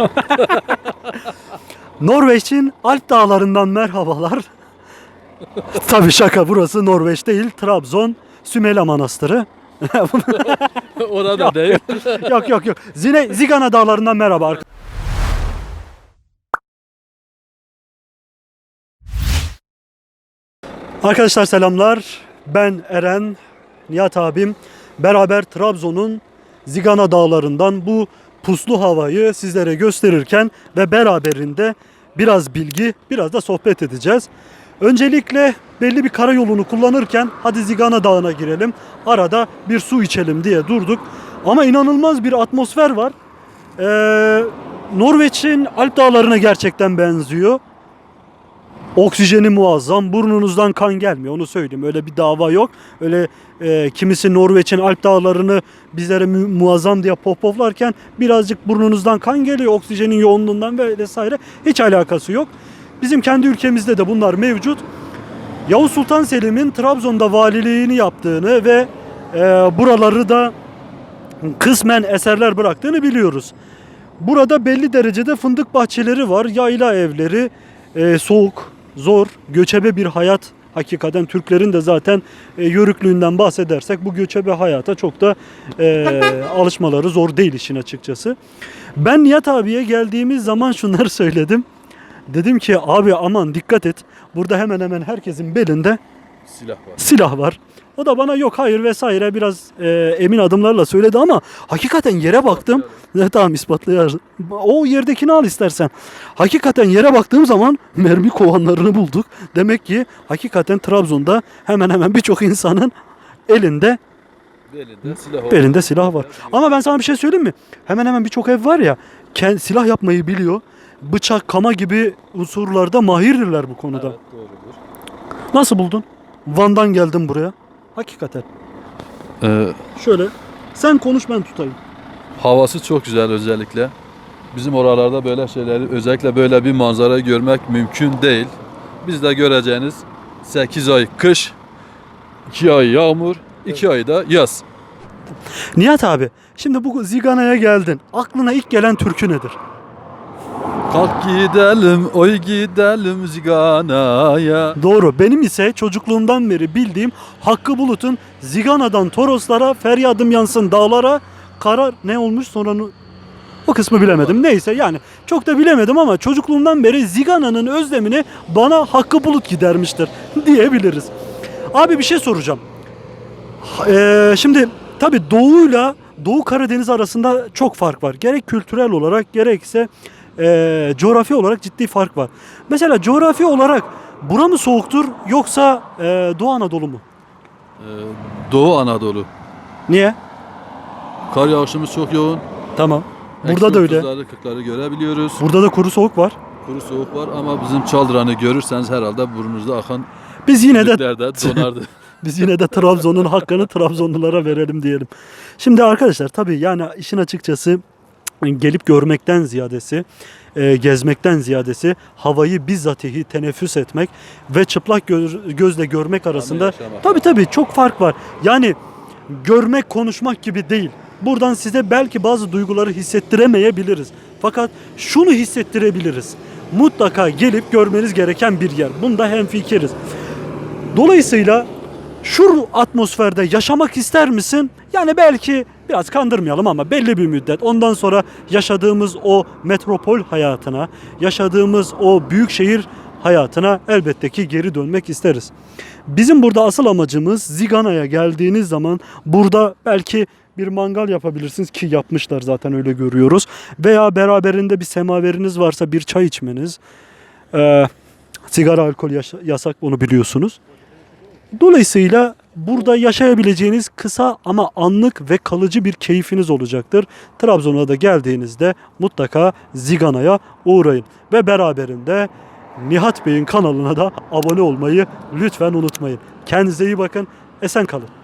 Norveç'in Alp dağlarından merhabalar. Tabii şaka burası Norveç değil. Trabzon Sümela Manastırı. Orada değil. yok yok yok. Zine, Zigana dağlarından merhaba. arka- Arkadaşlar selamlar. Ben Eren, Nihat abim. Beraber Trabzon'un Zigana dağlarından bu puslu havayı sizlere gösterirken ve beraberinde biraz bilgi, biraz da sohbet edeceğiz. Öncelikle belli bir karayolunu kullanırken hadi Zigana Dağı'na girelim. Arada bir su içelim diye durduk. Ama inanılmaz bir atmosfer var. Ee, Norveç'in Alp dağlarına gerçekten benziyor. Oksijeni muazzam. Burnunuzdan kan gelmiyor onu söyleyeyim. Öyle bir dava yok. Öyle e, kimisi Norveç'in Alp dağlarını bizlere mu- muazzam diye popoflarken birazcık burnunuzdan kan geliyor. Oksijenin yoğunluğundan ve vesaire. Hiç alakası yok. Bizim kendi ülkemizde de bunlar mevcut. Yavuz Sultan Selim'in Trabzon'da valiliğini yaptığını ve e, buraları da kısmen eserler bıraktığını biliyoruz. Burada belli derecede fındık bahçeleri var, yayla evleri, e, soğuk, zor, göçebe bir hayat. Hakikaten Türklerin de zaten e, yörüklüğünden bahsedersek bu göçebe hayata çok da e, alışmaları zor değil işin açıkçası. Ben Nihat abiye geldiğimiz zaman şunları söyledim. Dedim ki abi aman dikkat et. Burada hemen hemen herkesin belinde Silah var. silah var. O da bana yok hayır vesaire biraz e, emin adımlarla söyledi ama hakikaten yere baktım. Ne tamam ispatlayar. O yerdekini al istersen. Hakikaten yere baktığım zaman mermi kovanlarını bulduk. Demek ki hakikaten Trabzon'da hemen hemen birçok insanın elinde Belinde silah var. elinde silah var. Ama ben sana bir şey söyleyeyim mi? Hemen hemen birçok ev var ya kend- silah yapmayı biliyor. Bıçak, kama gibi unsurlarda mahirdirler bu konuda. Evet, doğrudur. Nasıl buldun? Van'dan geldim buraya. Hakikaten. Ee, Şöyle. Sen konuş ben tutayım. havası çok güzel özellikle. Bizim oralarda böyle şeyleri özellikle böyle bir manzara görmek mümkün değil. Biz de göreceğiniz 8 ay kış, 2 ay yağmur, 2 ay da yaz. Nihat abi, şimdi bu Zigana'ya geldin. Aklına ilk gelen türkü nedir? Kalk gidelim, oy gidelim Zigana'ya. Doğru. Benim ise çocukluğumdan beri bildiğim Hakkı Bulut'un Zigana'dan Toroslara, feryadım yansın dağlara, karar ne olmuş sonra o kısmı bilemedim. Neyse yani çok da bilemedim ama çocukluğumdan beri Zigana'nın özlemini bana Hakkı Bulut gidermiştir diyebiliriz. Abi bir şey soracağım. Ee, şimdi tabii Doğu'yla Doğu Karadeniz arasında çok fark var. Gerek kültürel olarak gerekse e, coğrafi olarak ciddi fark var. Mesela coğrafi olarak bura mı soğuktur yoksa e, Doğu Anadolu mu? Ee, Doğu Anadolu. Niye? Kar yağışımız çok yoğun. Tamam. Burada Eksi da öyle. 30'ları, 40'ları görebiliyoruz. Burada da kuru soğuk var. Kuru soğuk var ama bizim çaldıranı görürseniz herhalde burnunuzda akan Biz yine de de donardı. Biz yine de Trabzon'un hakkını Trabzonlulara verelim diyelim. Şimdi arkadaşlar tabii yani işin açıkçası gelip görmekten ziyadesi, e, gezmekten ziyadesi havayı bizzatihi teneffüs etmek ve çıplak göz- gözle görmek arasında tabii tabii çok fark var. Yani görmek konuşmak gibi değil. Buradan size belki bazı duyguları hissettiremeyebiliriz. Fakat şunu hissettirebiliriz. Mutlaka gelip görmeniz gereken bir yer. Bunda hemfikiriz. Dolayısıyla şu atmosferde yaşamak ister misin? Yani belki biraz kandırmayalım ama belli bir müddet. Ondan sonra yaşadığımız o metropol hayatına, yaşadığımız o büyük şehir hayatına elbette ki geri dönmek isteriz. Bizim burada asıl amacımız Zigana'ya geldiğiniz zaman burada belki bir mangal yapabilirsiniz ki yapmışlar zaten öyle görüyoruz. Veya beraberinde bir semaveriniz varsa bir çay içmeniz. Ee, sigara alkol yasak onu biliyorsunuz. Dolayısıyla burada yaşayabileceğiniz kısa ama anlık ve kalıcı bir keyfiniz olacaktır. Trabzon'a da geldiğinizde mutlaka Zigana'ya uğrayın. Ve beraberinde Nihat Bey'in kanalına da abone olmayı lütfen unutmayın. Kendinize iyi bakın. Esen kalın.